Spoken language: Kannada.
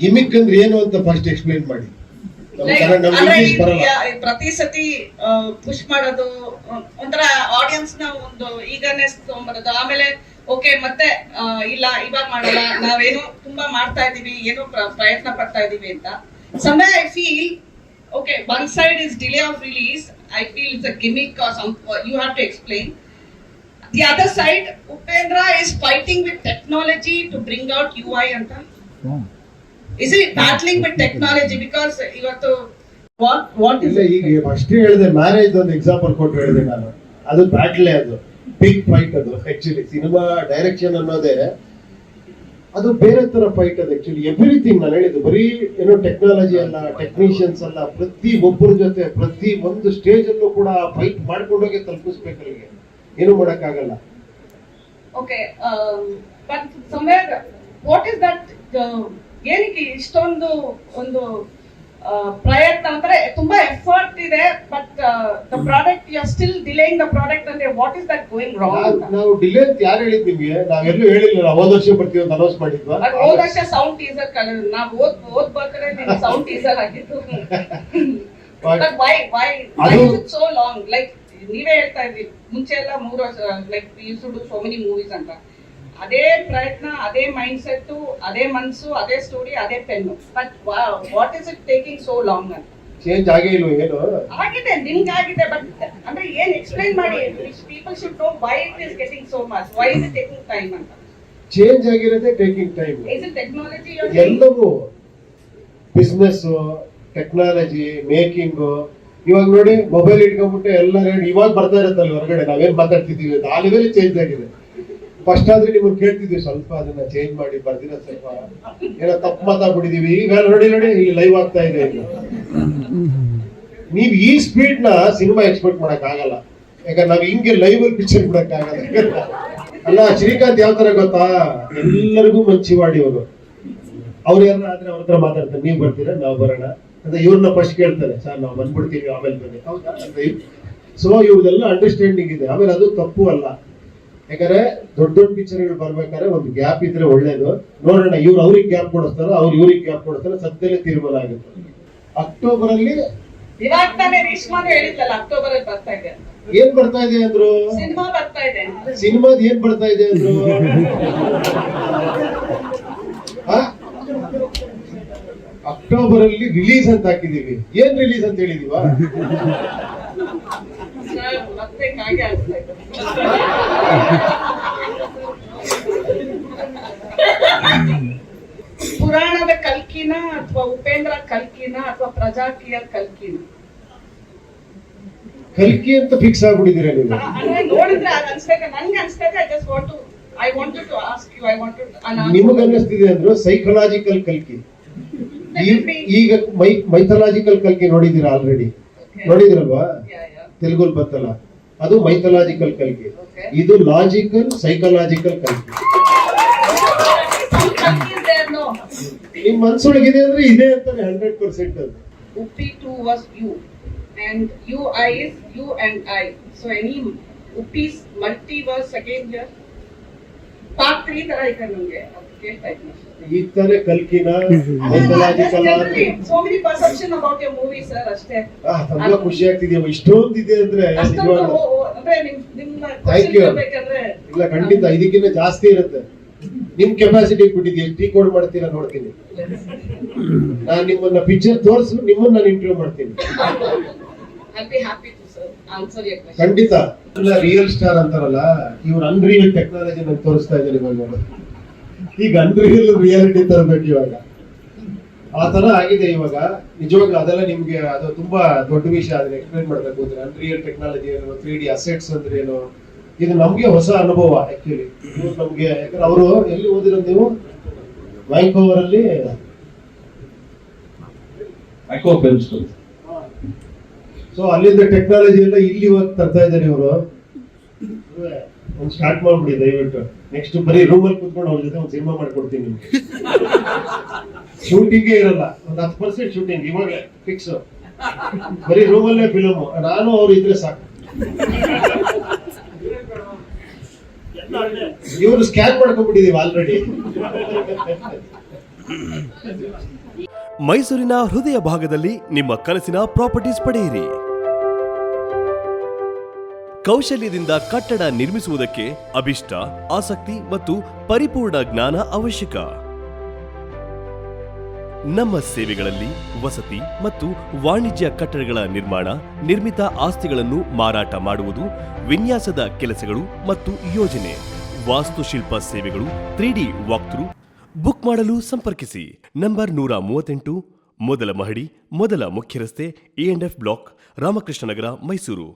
ಗಿಮಿಕ್ ಅಂದ್ರೆ ಏನು ಅಂತ ಫಸ್ಟ್ ಎಕ್ಸ್ಪ್ಲೈನ್ ಮಾಡಿ. ಪ್ರತಿ ಸತಿ ಪುಷ್ ಮಾಡೋದು ಒಂಥರ ಆಡಿಯನ್ಸ್ನ ಒಂದು ಈಗರ್ನೆಸ್ ತಗೊಂಡ್ಬರೋದು ಆಮೇಲೆ ಓಕೆ ಮತ್ತೆ ಇಲ್ಲ ಇವಾಗ ಮಾಡಲ್ಲ ನಾವೇನು ತುಂಬಾ ಮಾಡ್ತಾ ಇದೀವಿ ಏನೋ ಪ್ರಯತ್ನ ಪಡ್ತಾ ಇದೀವಿ ಅಂತ. ಸಮಯ I feel okay one side is delay of release I feel it's a gimmick you have to explain the other side Upendra is fighting with technology to bring out U I ಅಂತ. Is it battling with technology because ಇವತ್ತು ವಾಟ್ ವಾಟ್ ಇಸ್ ಈಗ ಫಸ್ಟ್ ಹೇಳಿದೆ ಮ್ಯಾರೇಜ್ ಒಂದು ಎಕ್ಸಾಂಪಲ್ ಕೊಟ್ಟು ಹೇಳಿದೆ ನಾನು. ಅದು ಬ್ಯಾಟ್ಲೆ ಅದು. ಬಿಗ್ ಫೈಟ್ ಅದು ಆಕ್ಚುಲಿ ಸಿನಿಮಾ ಡೈರೆಕ್ಷನ್ ಅನ್ನೋದೇ ಅದು ಬೇರೆ ತರ ಫೈಟ್ ಅದು ಆಕ್ಚುಲಿ ಎವ್ರಿಥಿಂಗ್ ನಾನು ಹೇಳಿದ್ದು ಬರೀ ಏನೋ ಟೆಕ್ನಾಲಜಿ ಅಲ್ಲ ಟೆಕ್ನಿಷಿಯನ್ಸ್ ಅಲ್ಲ ಪ್ರತಿ ಒಬ್ಬರ ಜೊತೆ ಪ್ರತಿ ಒಂದು ಸ್ಟೇಜ್ ಅಲ್ಲೂ ಕೂಡ ಫೈಟ್ ಮಾಡ್ಕೊಂಡೋಗಿ ತಲುಪಿಸ್ಬೇಕು ಅಲ್ಲಿಗೆ ಏನು ಮಾಡಕ್ಕಾಗಲ್ಲ. Okay but somewhere what is that ಏನಕ್ಕೆ ಇಷ್ಟೊಂದು ಒಂದು ಪ್ರಯತ್ನ ಅಂದ್ರೆ ತುಂಬಾ ಎಫರ್ಟ್ ಇದೆ but the product you are still delaying the product ಅಂದ್ರೆ what is that going wrong ನಾವು ಡಿಲೇ ಅಂತ ಯಾರು ಹೇಳಿದ್ ನಿಮಗೆ? ನಾವೆಲ್ಲೂ ಹೇಳಿಲ್ಲ ಹೋದ ವರ್ಷ ಬರ್ತೀವಿ ಅಂತ ಅನೌನ್ಸ್ ಮಾಡಿದ್ವಾ? ಹೋದ ವರ್ಷ ಸೌಂಡ್ ಟೀಸರ್ ನಾವು ಓದ್ ಓದ್ ಬರ್ತಾರೆ ನಿಮ್ಗೆ ಸೌಂಡ್ ಟೀಸರ್ ಆಗಿತ್ತು but why why why it so long like ನೀವೇ ಹೇಳ್ತಾ ಇದ್ರಿ ಮುಂಚೆ ಎಲ್ಲ ಮೂರು ವರ್ಷ like use to so many movies ಅಂತ. ಅದೇ ಪ್ರಯತ್ನ ಅದೇ ಮೈಂಡ್ ಸೆಟ್ ಅದೇ ಮನ್ಸು ಅದೇ ಸ್ಟೋರಿ ಅದೇ pen but what is it taking so long ಅಂತ? ಚೇಂಜ್ ಆಗೇ ಇಲ್ವ ಏನು? ಆಗಿದೆ ನಿಮ್ಗೆ ಆಗಿದೆ ಬಟ್ ಅಂದ್ರೆ ಏನ್ ಎಕ್ಸ್ಪ್ಲೈನ್ ಮಾಡಿ? People should know why it is getting so much why is taking time ಅಂತ? Change ಆಗಿರೋದೇ taking time is it technology ಎಲ್ಲವೂ ಬಿಸ್ನೆಸ್ ಟೆಕ್ನಾಲಜಿ ಮೇಕಿಂಗ್ ಇವಾಗ ನೋಡಿ ಮೊಬೈಲ್ ಇಟ್ಕೊಂಡ್ಬಿಟ್ಟು ಎಲ್ಲ ಇವಾಗ ಬರ್ತಾ ಇರುತ್ತಲ್ಲ ಹೊರಗಡೆ ನಾವೇನ್ ಮಾತಾಡ್ತಿದೀವಿ ಅಂತ. ಆ ಲೆವೆಲ್ ಚೇಂಜ್ ಆಗಿದೆ. ಫಸ್ಟ್ ಆದ್ರೆ ನೀವು ಕೇಳ್ತಿದ್ವಿ ಸ್ವಲ್ಪ ಅದನ್ನ ಚೇಂಜ್ ಮಾಡಿ ಬರ್ದಿರ ಸ್ವಲ್ಪ. ಏನೋ ತಪ್ಪು ಮಾತಾಡ್ಬಿಟ್ಟಿದೀವಿ. ಈಗ ನೋಡಿ ನೋಡಿ ಇಲ್ಲಿ ಲೈವ್ ಆಗ್ತಾ ಇದೆ ಈಗ. ನೀವ್ ಈ ಸ್ಪೀಡ್ನ ಸಿನಿಮಾ ಎಕ್ಸ್ಪೆಕ್ಟ್ ಮಾಡಕ್ ಆಗಲ್ಲ. ಯಾಕಂದ್ರೆ ನಾವ್ ಹಿಂಗೆ ಲೈವ್ ಅಲ್ಲಿ ಪಿಕ್ಚರ್ ಬಿಡಕ್ ಆಗಲ್ಲ. ಅಲ್ಲ, ಶ್ರೀಕಾಂತ್ ಯಾವ ತರ ಗೊತ್ತಾ? ಎಲ್ಲರಿಗೂ ಮಂಚಿವಾಡಿ ಅವರು ಅವ್ರು ಯಾರು ಆದ್ರೆ ಅವ್ರ ಹತ್ರ ಮಾತಾಡ್ತಾರೆ. ನೀವ್ ಬರ್ತೀರಾ? ನಾವು ಬರೋಣ. ಅಂತ ಇವ್ರನ್ನ ಫಸ್ಟ್ ಕೇಳ್ತಾರೆ. ಸರ್, ನಾವು ಬಂದ್ಬಿಡ್ತೀವಿ, ಆಮೇಲೆ ಬನ್ನಿ. ಹೌದಾ? ಸೊ ಇವ್ರದೆಲ್ಲ ಅಂಡರ್ಸ್ಟ್ಯಾಂಡಿಂಗ್ ಇದೆ. ಆಮೇಲೆ ಅದು ತಪ್ಪು ಅಲ್ಲ. ಯಾಕಂದ್ರೆ ದೊಡ್ಡ ದೊಡ್ಡ ಪಿಕ್ಚರ್ಗಳು ಬರ್ಬೇಕಾದ್ರೆ ಒಂದು ಗ್ಯಾಪ್ ಇದ್ರೆ ಒಳ್ಳೇದು. ನೋಡೋಣ ಇವ್ರು ಅವ್ರಿಗೆ ಗ್ಯಾಪ್ ಕೊಡಿಸ್ತಾರ ಅವ್ರು ಇವ್ರಿಗೆ ಗ್ಯಾಪ್ ಕೊಡಿಸ್ತಾರ ಸದ್ಯದಲ್ಲೇ ತೀರ್ಮಾನ ಆಗುತ್ತೆ. ಅಕ್ಟೋಬರ್ ಅಲ್ಲಿ ಇವಾಗ ತಾನೇ ರೇಷ್ಮಾನು ಹೇಳಿದ್ಲಲ್ಲ ಅಕ್ಟೋಬರ್ ಅಲ್ಲಿ ಬರ್ತಾ ಇದೆ ಏನ್ ಬರ್ತಾ ಇದೆ ಅಂದ್ರು? ಸಿನಿಮಾ ಬರ್ತಾ ಇದೆ ಸಿನಿಮಾದ ಏನ್ ಬರ್ತಾ ಇದೆ ಅಂದ್ರು? ಅಕ್ಟೋಬರ್ ಅಲ್ಲಿ ರಿಲೀಸ್ ಅಂತ ಹಾಕಿದೀವಿ. ಏನ್ ರಿಲೀಸ್ ಅಂತ ಹೇಳಿದೀವ ಸರ್, ಮತ್ತೆ ಹಾಗೆ ಆಗ್ತಾ ಇದೆ ಪುರಾಣದ ಕಲ್ಕಿನ ಅಥವಾ ಉಪೇಂದ್ರ ಕಲ್ಕಿನ ಅಥವಾ ಪ್ರಜಾಕೀಯ ಕಲ್ಕಿನ? ಕಲ್ಕಿ ಅಂತ ಫಿಕ್ಸ್ ಆಗ್ಬಿಟ್ಟಿದ್ದೀರಾ ನೀವು? ನೋಡಿದ್ರೆ ಅದು ಅನ್ಸ್ಬೇಕು ನನ್ಗೆ I just want to I want to ask you I want to ನಿಮಗೆ ಅನ್ನಿಸ್ತಿದೆ ಅಂದ್ರೆ ಸೈಕಲಾಜಿಕಲ್ ಕಲ್ಕಿ. ಈಗ ಮೈ ಮೈಥಲಾಜಿಕಲ್ ಕಲ್ಕಿ ನೋಡಿದೀರಾ ಆಲ್ರೆಡಿ ನೋಡಿದಿರಲ್ವಾ ತೆಲುಗುಲ್ ಬರ್ತಲ್ಲ ಅದು ಮೈಥಲಾಜಿಕಲ್ ಕಲಿಕೆ ಇದು ಲಾಜಿಕಲ್ ಸೈಕಲಾಜಿಕಲ್ ಕಲಿಕೆ ನಿಮ್ ಮನ್ಸೊಳಗಿದೆ ಅಂದ್ರೆ ಇದೆ ಅಂತಾನೆ ಹಂಡ್ರೆಡ್ ಪರ್ಸೆಂಟ್ ಅದು. Uppi 2 was you, and you I is you and I. So any Uppi's multiverse again here. 3 ತರ ಕಲ್ಕಿನ mythological Generally, so many perception about your movie, sir, ಅಷ್ಟೇ. ತುಂಬಾ ಖುಷಿ ಆಗ್ತಿದ್ಯಾ ಇಷ್ಟೊಂದಿದೆ ಇದೆ ಅಂದ್ರೆ ನಿಮ್ಮ Thank question ಇಲ್ಲ ಖಂಡಿತ ಇದಕ್ಕಿಂತ ಜಾಸ್ತಿ ಇರುತ್ತೆ. ನಿಮ್ ಕೆಪಾಸಿಟಿ ಬಿಟ್ಟಿದ್ಯಾ ಟೀ ಕೋಡ್ ಮಾಡ್ತೀರಾ ನೋಡ್ತೀನಿ. ನಾನು ನಿಮ್ಮನ್ನ ಪಿಕ್ಚರ್ ತೋರಿಸು ನಿಮ್ಮನ್ನ ನಾನು ಇಂಟರ್ವ್ಯೂ ಮಾಡ್ತೀನಿ. Answer your question. ಖಂಡಿತ. ರಿಯಲ್ ಸ್ಟಾರ್ ಅಂತಾರಲ್ಲ ಇವ್ರು ಅನ್ರಿಯಲ್ ಟೆಕ್ನಾಲಜಿ ನಾನು ತೋರಿಸ್ತಾ ಇದ್ದಾರೆ ಇವಾಗ ನೋಡಿ. ಈಗ ಅನ್ರಿಯಲ್ ರಿಯಾಲಿಟಿ ತರಬೇಕು ಇವಾಗ. ಆ ತರ ಆಗಿದೆ ಇವಾಗ. ನಿಜವಾಗ್ಲೂ ಅದೆಲ್ಲ ನಿಮ್ಗೆ ಅದು ತುಂಬಾ ದೊಡ್ಡ ವಿಷಯ ಅದನ್ನ ಎಕ್ಸ್ಪ್ಲೈನ್ ಮಾಡ್ಬೇಕು. ಅಂದ್ರೆ ಅನ್ರಿಯಲ್ ಟೆಕ್ನಾಲಜಿ ಏನು ತ್ರೀ ಡಿ ಅಸೆಟ್ಸ್ ಅಂದ್ರೆ ಏನು. ಇದು ನಮ್ಗೆ ಹೊಸ ಅನುಭವ ಆಕ್ಚುಲಿ ನಮ್ಗೆ ಯಾಕಂದ್ರೆ ಅವರು ಎಲ್ಲಿ ಓದಿರೋದು ನೀವು? ವ್ಯಾಂಕೋವರ್ ಅಲ್ಲಿ. ಐಕೋ. ಸೊ ಅಲ್ಲಿಂದ ಟೆಕ್ನಾಲಜಿ ಎಲ್ಲ ಇಲ್ಲಿ ಹೋಗಿ ತರ್ತಾ ಇದ್ದಾರೆ ಇವರು. ಒಂದು ಸ್ಟಾರ್ಟ್ ಮಾಡ್ಬಿಡಿ, ದಯವಿಟ್ಟು. ನೆಕ್ಸ್ಟ್ ಬರೀ ರೂಮಲ್ಲಿ ಕುತ್ಕೊಂಡು ಅವ್ರ ಜೊತೆ ಒಂದು ಸಿನಿಮಾ ಮಾಡ್ಕೊಡ್ತೀನಿ ನಿಮ್ಗೆ. ಶೂಟಿಂಗೇ ಇರಲ್ಲ. ಒಂದು ಹತ್ತು ಪರ್ಸೆಂಟ್ ಶೂಟಿಂಗ್ ಇವಾಗ ಫಿಕ್ಸ್ ಬರೀ ರೂಮಲ್ಲೇ ಫಿಲಮ್ ನಾನು ಅವ್ರು ಇದ್ರೆ ಸಾಕು. ಇವರು ಸ್ಕ್ಯಾನ್ ಮಾಡ್ಕೊಂಡ್ಬಿಟ್ಟಿದೀವಿ ಆಲ್ರೆಡಿ ಮೈಸೂರಿನ ಹೃದಯ ಭಾಗದಲ್ಲಿ ನಿಮ್ಮ ಕನಸಿನ ಪ್ರಾಪರ್ಟೀಸ್ ಪಡೆಯಿರಿ. ಕೌಶಲ್ಯದಿಂದ ಕಟ್ಟಡ ನಿರ್ಮಿಸುವುದಕ್ಕೆ ಅಭಿಷ್ಟ, ಆಸಕ್ತಿ ಮತ್ತು ಪರಿಪೂರ್ಣ ಜ್ಞಾನ ಅವಶ್ಯಕ. ನಮ್ಮ ಸೇವೆಗಳಲ್ಲಿ ವಸತಿ ಮತ್ತು ವಾಣಿಜ್ಯ ಕಟ್ಟಡಗಳ ನಿರ್ಮಾಣ, ನಿರ್ಮಿತ ಆಸ್ತಿಗಳನ್ನು ಮಾರಾಟ ಮಾಡುವುದು, ವಿನ್ಯಾಸದ ಕೆಲಸಗಳು ಮತ್ತು ಯೋಜನೆ, ವಾಸ್ತುಶಿಲ್ಪ ಸೇವೆಗಳು ತ್ರೀ ಡಿ ವಾಕ್ಥ್ರೂ, ಬುಕ್ ಮಾಡಲು ಸಂಪರ್ಕಿಸಿ. ನಂಬರ್ ನೂರ ಮೂವತ್ತೆಂಟು, ಮೊದಲ ಮಹಡಿ, ಮೊದಲ ಮುಖ್ಯ ರಸ್ತೆ A F block Ramakrishna Nagar Mysuru.